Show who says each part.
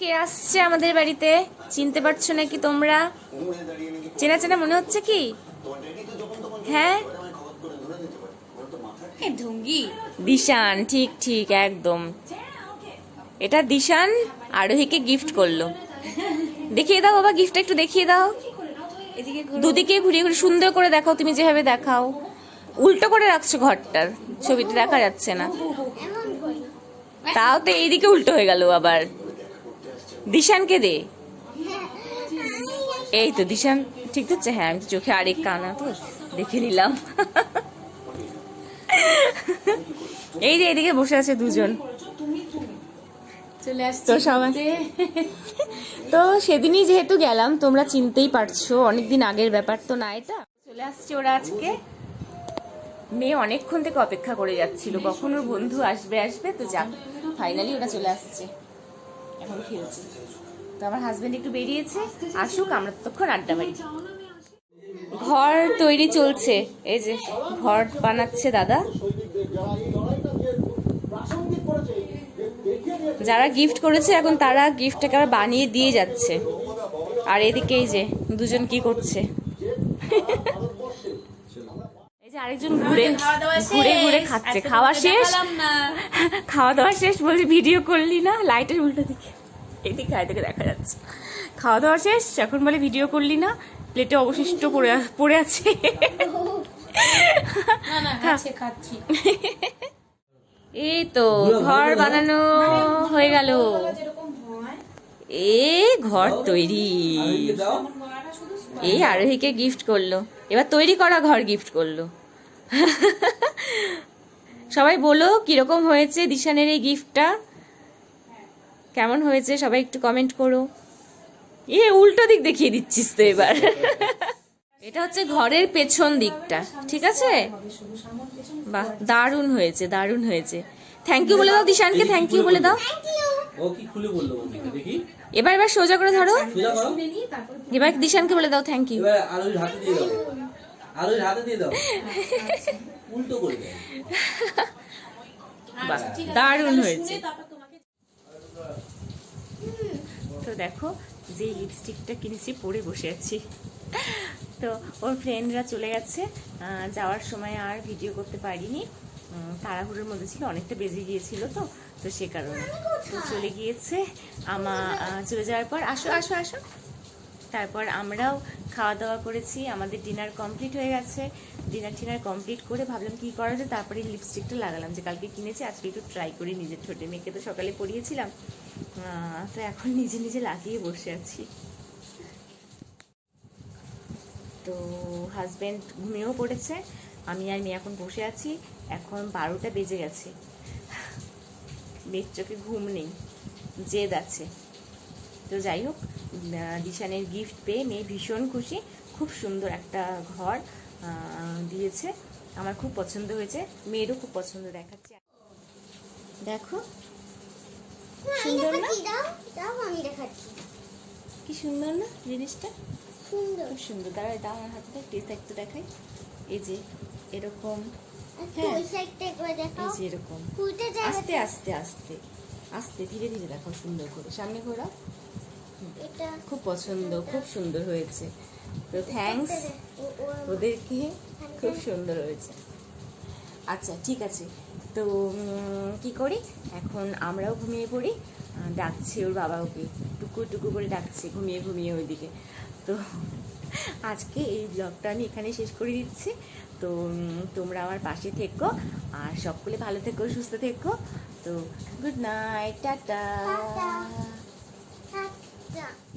Speaker 1: কে আসছে আমাদের বাড়িতে? চিনতে পারছ নাকি তোমরা? চেনা চেনা মনে হচ্ছে কি? হ্যাঁ?
Speaker 2: ঢুঙ্গি।
Speaker 1: দিশান ঠিক ঠিক একদম। এটা দিশান আরোহীকে গিফট করল। দেখিয়ে দাও বাবা গিফটটা একটু দেখিয়ে দাও। দুদিকে ঘুরিয়ে ঘুরিয়ে সুন্দর করে দেখাও তুমি যেভাবে দেখাও। উল্টো করে রাখছো ঘরটার ছবিটা দেখা যাচ্ছে না। তাও তো এইদিকে উল্টো হয়ে গেল আবার। দিশানকে দে। এই তো দিশান ঠিক হচ্ছে? হ্যাঁ আমি তো চোখে আরেক কানা তো দেখে নিলাম। এই যে এদিকে বসে আছে দুজন।
Speaker 2: চলে আসছে
Speaker 1: তো সবাই। তো সেদিনই যেহেতু গেলাম তোমরা চিনতেই পারছ অনেকদিন আগের ব্যাপার তো না এটা? চলে আসছে ওরা আজকে। মেয়ে অনেকক্ষণ থেকে অপেক্ষা করে যাচ্ছিল কখন ওর বন্ধু আসবে আসবে তো যাক ফাইনালি ওরা চলে আসছে। এখন খেলছে। তো আমার হাজবেন্ড একটু বেরিয়েছে, আসুক, আমরা ততক্ষণ আড্ডা মারি। ঘর তৈরি চলছে, এই যে ঘর বানাচ্ছে দাদা। যারা গিফট করেছে, এখন তারা গিফটটাকে আবার বানিয়ে দিয়ে যাচ্ছে। আর এদিকে এই যে দুজন কি করছে? আরেকজন ঘুরে
Speaker 2: খাওয়া দাওয়া শেষ।
Speaker 1: ঘুরে ঘুরে খাচ্ছে। খাওয়া শেষ? খাওয়া দাওয়া শেষ বলছি ভিডিও করলি না? লাইটের উল্টো দিকে। এদিকে এদিকে দেখা যাচ্ছে। খাওয়া দাওয়া শেষ? এখন বলে ভিডিও করলি না? প্লেটে অবশিষ্ট পড়ে পড়ে আছে।
Speaker 2: না না খাচ্ছে খাচ্ছি।
Speaker 1: এই তো ঘর বানানো হয়ে গেল। এ ঘর তৈরি। এই আরোহীকে গিফট করল। এবার তৈরি করা ঘর গিফট করল। সবাই বলো কীরকম হয়েছে দিশানের এই গিফটটা? কেমন হয়েছে? সবাই একটু কমেন্ট করো। এ উল্টো দিক দেখিয়ে দিচ্ছিস তো এবার। এটা হচ্ছে ঘরের পেছন দিকটা ঠিক আছে? বাহ দারুণ হয়েছে দারুণ হয়েছে। থ্যাংক ইউ বলে দাও দিশানকে থ্যাংক ইউ বলে দাও।
Speaker 3: ও কি খুলে বলল দেখি।
Speaker 1: এবার এবার সোজা করে ধরো। এবার দিশানকে বলে দাও থ্যাংক ইউ
Speaker 3: এবার আলুর হাতে দিয়ে দাও। হাতে দিয়ে দাও। উল্টো করে
Speaker 1: দারুণ হয়েছে। তো দেখো যে লিপস্টিকটা কিনেছি পরে বসে আছি। তো ওর ফ্রেন্ডরা চলে গেছে। আহ, যাওয়ার সময় আর ভিডিও করতে পারিনি। উম, তাড়াহুড়োর মধ্যে ছিল অনেকটা বেজে গিয়েছিল তো তো সে কারণে। চলে গিয়েছে। আমা চলে যাওয়ার পর আসো আসো আসো। তারপর আমরাও খাওয়া দাওয়া করেছি, আমাদের ডিনার কমপ্লিট হয়ে গেছে। ডিনার টিনার কমপ্লিট করে ভাবলাম কি করা যায়, তারপরে লিপস্টিকটা লাগালাম যে কালকে কিনেছি, আজকে একটু ট্রাই করি নিজের ছোটে মেয়েকে তো সকালে পরিয়েছিলাম। তো এখন নিজে নিজে লাগিয়ে বসে আছি। তো হাজব্যান্ড ঘুমিয়েও পড়েছে, আমি আর মেয়ে এখন বসে আছি, এখন বারোটা বেজে গেছে। মেয়ের চোখে ঘুম নেই, জেদ আছে। তো যাই হোক দিশানের গিফট পেয়ে মেয়ে ভীষণ খুশি। খুব সুন্দর একটা ঘর দিয়েছে। আমার খুব পছন্দ হয়েছে। মেয়েরও খুব পছন্দ দেখাচ্ছে। দেখো। সুন্দর না?
Speaker 4: আমি দেখাচ্ছি।
Speaker 1: কি সুন্দর না জিনিসটা?
Speaker 4: সুন্দর।
Speaker 1: খুব সুন্দর। দাঁড়া দাও আমার হাতে টেস্ট একটু দেখাই। এই যে এরকম। হ্যাঁ।
Speaker 4: সাইডটা একবার
Speaker 1: এই যে এরকম। আস্তে আস্তে আস্তে। আস্তে ধীরে ধীরে দেখো সুন্দর করে। সামনে ঘোরা
Speaker 4: এটা
Speaker 1: খুব পছন্দ খুব সুন্দর হয়েছে। তো
Speaker 4: ও-
Speaker 1: ওদেরকে খুব সুন্দর হয়েছে। আচ্ছা ঠিক আছে। তো কি করি? এখন আমরাও ঘুমিয়ে পড়ি। ডাকছে ওর বাবা ওকে। টুকু টুকু করে ডাকছে ঘুমিয়ে ঘুমিয়ে ওইদিকে। তো আজকে এই ব্লগটা আমি এখানে শেষ করে দিচ্ছি। তো তোমরা আমার পাশে থেকো। আর সকলে ভালো থেকো সুস্থ থেকো। তো good night tata.
Speaker 4: Tata. Tata.